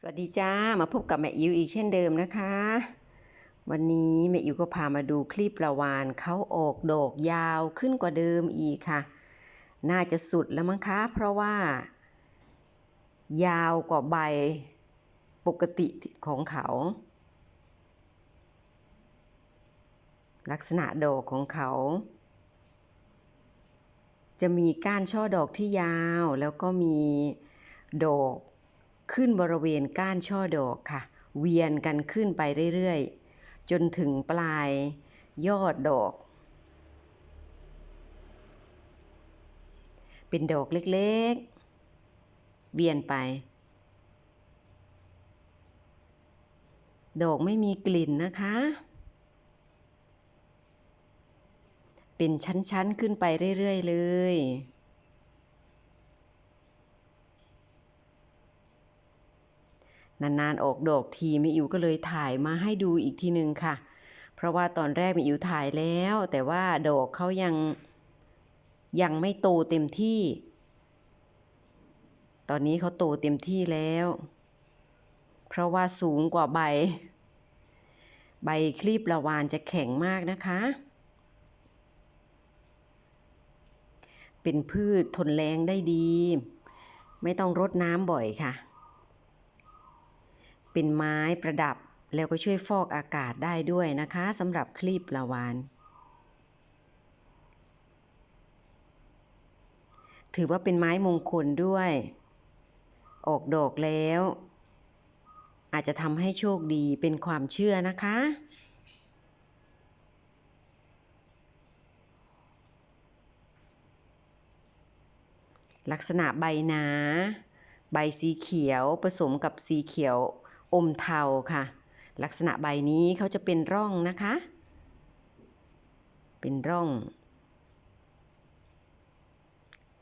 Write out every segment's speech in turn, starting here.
สวัสดีจ้ามาพบกับแม่อิวอีกเช่นเดิมนะคะ วันนี้แม่อิวก็พามาดูคลิปประวานเขาออกดอกยาวขึ้นกว่าเดิมอีกค่ะ น่าจะสุดแล้วมั้งคะ เพราะว่า ยาวกว่าใบปกติของเขา ลักษณะดอกของเขา จะมีก้านช่อดอกที่ยาวแล้วก็มีดอก ขึ้นบริเวณก้านช่อดอกค่ะ เวียนกันขึ้นไปเรื่อยๆ จนถึงปลายยอดดอก เป็นดอกเล็กๆ เวียนไป ดอกไม่มีกลิ่นนะคะ เป็นชั้นๆขึ้นไปเรื่อยๆ เลย นานๆออกดอกทีแม่อิ๋วก็เลยถ่ายมาให้ดูอีกทีหนึ่งค่ะ เพราะว่าตอนแรกแม่อิ๋วถ่ายแล้ว แต่ว่าดอกเขายังยังไม่โตเต็มที่ ตอนนี้เขาโตเต็มที่แล้ว เพราะว่าสูงกว่าใบ ใบคลีบละวานจะแข็งมากนะคะ เป็นพืชทนแรงได้ดี ไม่ต้องรดน้ำบ่อยค่ะ เป็นไม้ประดับแล้วก็ช่วยฟอกอากาศได้ด้วยนะคะสำหรับคลีบปลาวาน ถือว่าเป็นไม้มงคลด้วย ออกดอกแล้ว อาจจะทำให้โชคดีเป็นความเชื่อนะคะลักษณะใบหนา ใบสีเขียวผสมกับสีเขียว อมเทาค่ะ ลักษณะใบนี้เขาจะเป็นร่องนะคะ เป็นร่อง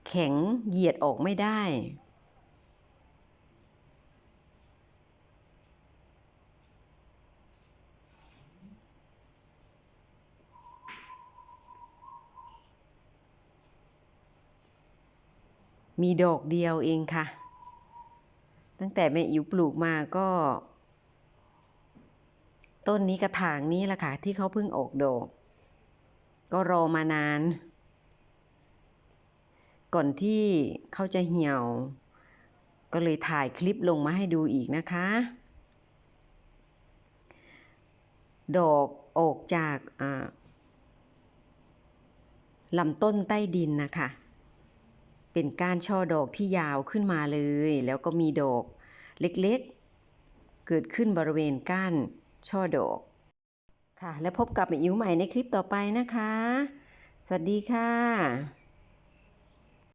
แข็งเหยียดออกไม่ได้ มีดอกเดียวเองค่ะ ตั้งแต่แม่อิ๋วปลูกมาก็ ต้นนี้กระถางนี้แหละค่ะ ที่เขาเพิ่งออกดอก ก็รอมานาน ก่อนที่เขาจะเหี่ยว ก็เลยถ่ายคลิปลงมาให้ดูอีกนะคะ ดอกออกจากลำต้นใต้ดินนะคะ เป็นก้านช่อดอกที่ยาวขึ้นมาเลย แล้วก็มีดอกเล็กๆ เกิดขึ้นบริเวณก้านช่อดอก ค่ะ แล้วพบกับอิ๋วใหม่ในคลิปต่อไปนะคะ สวัสดีค่ะ